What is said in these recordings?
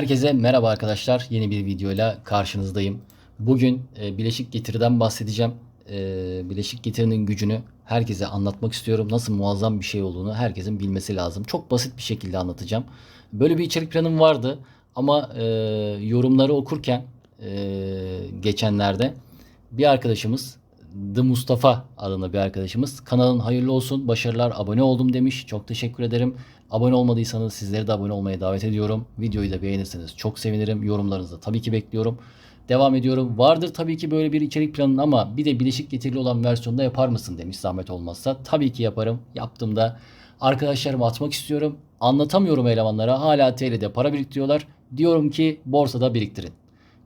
Herkese merhaba arkadaşlar. Yeni bir videoyla karşınızdayım. Bugün e, bileşik getiriden bahsedeceğim. E, bileşik getirinin gücünü herkese anlatmak istiyorum. Nasıl muazzam bir şey olduğunu herkesin bilmesi lazım. Çok basit bir şekilde anlatacağım. Böyle bir içerik planım vardı ama e, yorumları okurken e, geçenlerde bir arkadaşımız The Mustafa adında bir arkadaşımız. Kanalın hayırlı olsun, başarılar, abone oldum demiş. Çok teşekkür ederim. Abone olmadıysanız sizleri de abone olmaya davet ediyorum. Videoyu da beğenirseniz çok sevinirim. Yorumlarınızı tabii ki bekliyorum. Devam ediyorum. Vardır tabii ki böyle bir içerik planın ama bir de bileşik getirili olan versiyonda yapar mısın demiş zahmet olmazsa. Tabii ki yaparım. Yaptığımda arkadaşlarıma atmak istiyorum. Anlatamıyorum elemanlara. Hala TL'de para biriktiriyorlar. Diyorum ki borsada biriktirin.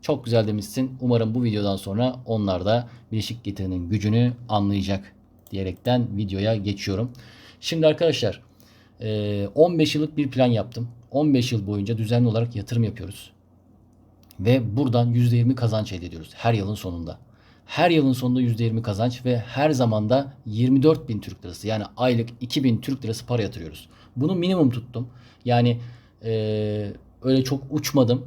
Çok güzel demişsin. Umarım bu videodan sonra onlar da bileşik getirinin gücünü anlayacak diyerekten videoya geçiyorum. Şimdi arkadaşlar 15 yıllık bir plan yaptım. 15 yıl boyunca düzenli olarak yatırım yapıyoruz. Ve buradan %20 kazanç elde ediyoruz her yılın sonunda. Her yılın sonunda %20 kazanç ve her zamanda 24 bin Türk lirası yani aylık 2000 Türk lirası para yatırıyoruz. Bunu minimum tuttum. Yani e, öyle çok uçmadım.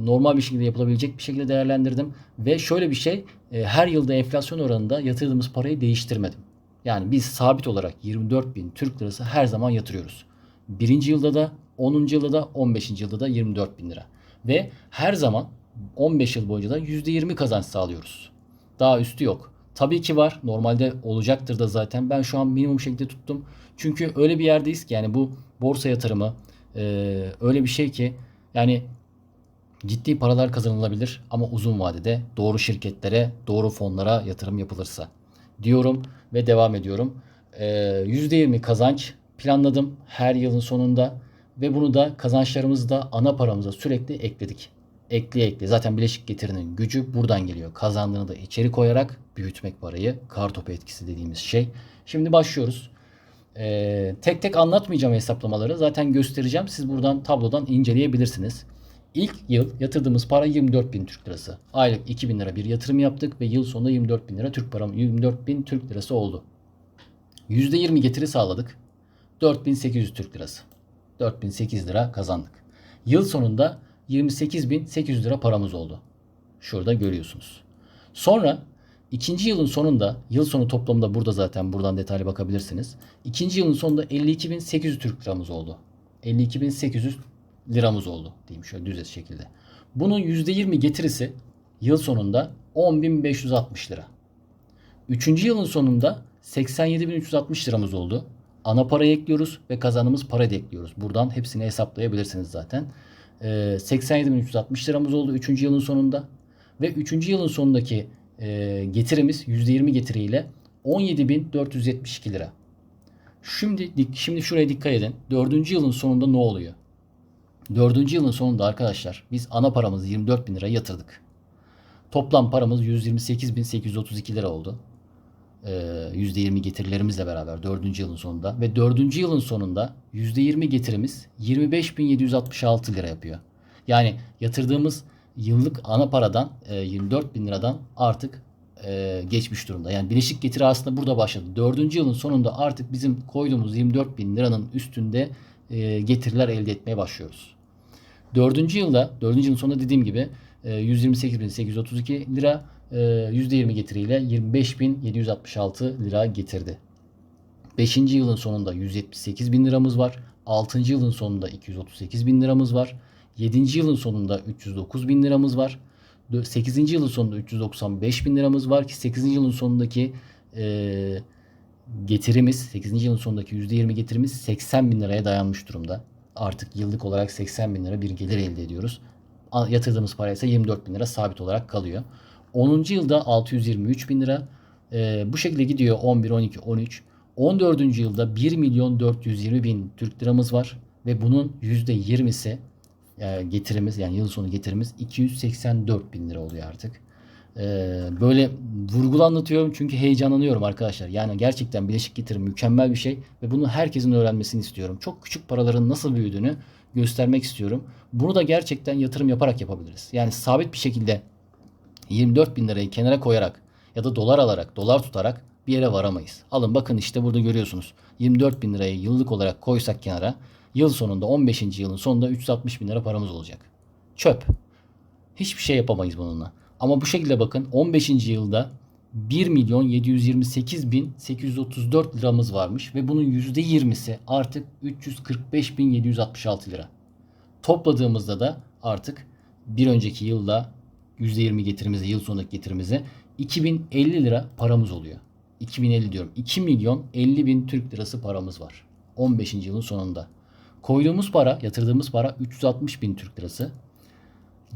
Normal bir şekilde yapılabilecek bir şekilde değerlendirdim. Ve şöyle bir şey e, her yılda enflasyon oranında yatırdığımız parayı değiştirmedim. Yani biz sabit olarak 24 bin Türk lirası her zaman yatırıyoruz. Birinci yılda da 10. yılda da 15. yılda da 24 bin lira. Ve her zaman 15 yıl boyunca da %20 kazanç sağlıyoruz. Daha üstü yok. Tabii ki var. Normalde olacaktır da zaten. Ben şu an minimum şekilde tuttum. Çünkü öyle bir yerdeyiz ki yani bu borsa yatırımı e, öyle bir şey ki yani ciddi paralar kazanılabilir ama uzun vadede doğru şirketlere, doğru fonlara yatırım yapılırsa diyorum ve devam ediyorum. Ee, %20 kazanç planladım her yılın sonunda ve bunu da kazançlarımızı da ana paramıza sürekli ekledik. Ekli ekli. Zaten bileşik getirinin gücü buradan geliyor. Kazandığını da içeri koyarak büyütmek parayı. Kartopu etkisi dediğimiz şey. Şimdi başlıyoruz. Ee, tek tek anlatmayacağım hesaplamaları. Zaten göstereceğim. Siz buradan tablodan inceleyebilirsiniz. İlk yıl yatırdığımız para 24 bin Türk lirası. Aylık 2 bin lira bir yatırım yaptık ve yıl sonunda 24 bin lira Türk param 24 bin Türk lirası oldu. %20 getiri sağladık. 4800 Türk lirası. 4008 lira kazandık. Yıl sonunda 28800 lira paramız oldu. Şurada görüyorsunuz. Sonra ikinci yılın sonunda yıl sonu toplamda burada zaten buradan detaylı bakabilirsiniz. İkinci yılın sonunda 52800 Türk liramız oldu. 52800 liramız oldu diyeyim şöyle düz şekilde. Bunun %20 getirisi yıl sonunda 10.560 lira. Üçüncü yılın sonunda 87.360 liramız oldu. Ana parayı ekliyoruz ve kazandığımız parayı da ekliyoruz. Buradan hepsini hesaplayabilirsiniz zaten. Ee, 87.360 liramız oldu 3. yılın sonunda. Ve 3. yılın sonundaki e, getirimiz %20 getiriyle 17.472 lira. Şimdi şimdi şuraya dikkat edin. 4. yılın sonunda ne oluyor? Dördüncü yılın sonunda arkadaşlar biz ana paramızı 24 bin lira yatırdık. Toplam paramız 128.832 lira oldu. Ee, %20 getirilerimizle beraber dördüncü yılın sonunda. Ve dördüncü yılın sonunda %20 getirimiz 25.766 lira yapıyor. Yani yatırdığımız yıllık ana paradan 24 bin liradan artık e, geçmiş durumda. Yani bileşik getiri aslında burada başladı. Dördüncü yılın sonunda artık bizim koyduğumuz 24 bin liranın üstünde e, getiriler elde etmeye başlıyoruz. Dördüncü yılda, dördüncü yılın sonunda dediğim gibi 128.832 e, lira %20 e, getiriyle 25.766 lira getirdi. Beşinci yılın sonunda 178 bin liramız var. Altıncı yılın sonunda 238 bin liramız var. Yedinci yılın sonunda 309 bin liramız var. Sekizinci yılın sonunda 395 bin liramız var ki sekizinci yılın sonundaki e, getirimiz 8. yılın sonundaki %20 getirimiz 80 bin liraya dayanmış durumda artık yıllık olarak 80 bin lira bir gelir elde ediyoruz. Yatırdığımız para ise 24 bin lira sabit olarak kalıyor. 10. yılda 623 bin lira. E, bu şekilde gidiyor 11, 12, 13. 14. yılda 1 milyon 420 bin Türk liramız var. Ve bunun %20'si e, getirimiz yani yıl sonu getirimiz 284 bin lira oluyor artık. Ee, böyle vurgulu anlatıyorum çünkü heyecanlanıyorum arkadaşlar. Yani gerçekten bileşik getirim mükemmel bir şey ve bunu herkesin öğrenmesini istiyorum. Çok küçük paraların nasıl büyüdüğünü göstermek istiyorum. Bunu da gerçekten yatırım yaparak yapabiliriz. Yani sabit bir şekilde 24 bin lirayı kenara koyarak ya da dolar alarak, dolar tutarak bir yere varamayız. Alın bakın işte burada görüyorsunuz. 24 bin lirayı yıllık olarak koysak kenara yıl sonunda 15. yılın sonunda 360 bin lira paramız olacak. Çöp. Hiçbir şey yapamayız bununla. Ama bu şekilde bakın 15. yılda 1 milyon 728 bin 834 liramız varmış ve bunun %20'si artık 345 bin 766 lira. Topladığımızda da artık bir önceki yılda %20 getirimizi, yıl sonundaki getirimizi 2050 lira paramız oluyor. 2050 diyorum. 2 milyon 50 bin Türk lirası paramız var. 15. yılın sonunda. Koyduğumuz para, yatırdığımız para 360 bin Türk lirası.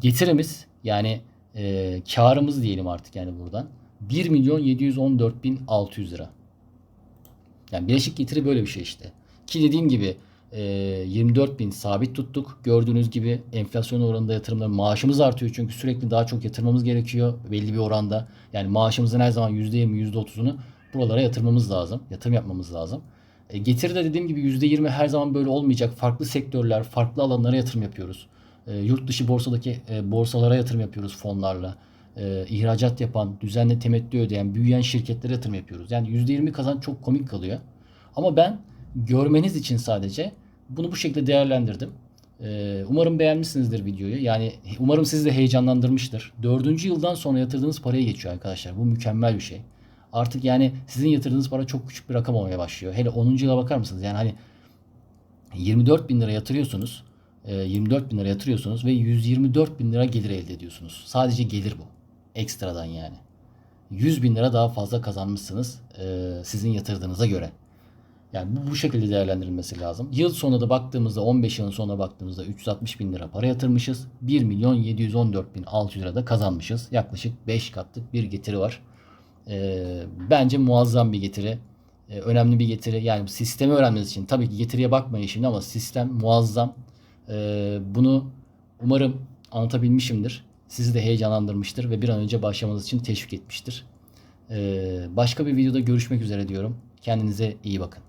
Getirimiz yani e, karımız diyelim artık yani buradan 1 milyon 714 bin 600 lira. Yani bileşik getiri böyle bir şey işte. Ki dediğim gibi e, 24 bin sabit tuttuk. Gördüğünüz gibi enflasyon oranında yatırımlar maaşımız artıyor çünkü sürekli daha çok yatırmamız gerekiyor belli bir oranda. Yani maaşımızın her zaman %20 %30'unu buralara yatırmamız lazım. Yatırım yapmamız lazım. E, getiri de dediğim gibi %20 her zaman böyle olmayacak. Farklı sektörler, farklı alanlara yatırım yapıyoruz. E, yurt dışı borsadaki e, borsalara yatırım yapıyoruz fonlarla. E, ihracat yapan, düzenli temettü ödeyen, büyüyen şirketlere yatırım yapıyoruz. Yani %20 kazanç çok komik kalıyor. Ama ben görmeniz için sadece bunu bu şekilde değerlendirdim. Ee, umarım beğenmişsinizdir videoyu. Yani umarım sizi de heyecanlandırmıştır. Dördüncü yıldan sonra yatırdığınız paraya geçiyor arkadaşlar. Bu mükemmel bir şey. Artık yani sizin yatırdığınız para çok küçük bir rakam olmaya başlıyor. Hele 10. yıla bakar mısınız? Yani hani 24 bin lira yatırıyorsunuz. E, 24 bin lira yatırıyorsunuz ve 124 bin lira gelir elde ediyorsunuz. Sadece gelir bu. Ekstradan yani. 100 bin lira daha fazla kazanmışsınız e, sizin yatırdığınıza göre. Yani bu, bu şekilde değerlendirilmesi lazım. Yıl sonuna da baktığımızda 15 yılın sonuna baktığımızda 360 bin lira para yatırmışız. 1 milyon 714 bin 600 lira da kazanmışız. Yaklaşık 5 katlık bir getiri var. Ee, bence muazzam bir getiri. Ee, önemli bir getiri. Yani sistemi öğrenmeniz için tabii ki getiriye bakmayın şimdi ama sistem muazzam. Ee, bunu umarım anlatabilmişimdir. Sizi de heyecanlandırmıştır ve bir an önce başlamanız için teşvik etmiştir. Ee, başka bir videoda görüşmek üzere diyorum. Kendinize iyi bakın.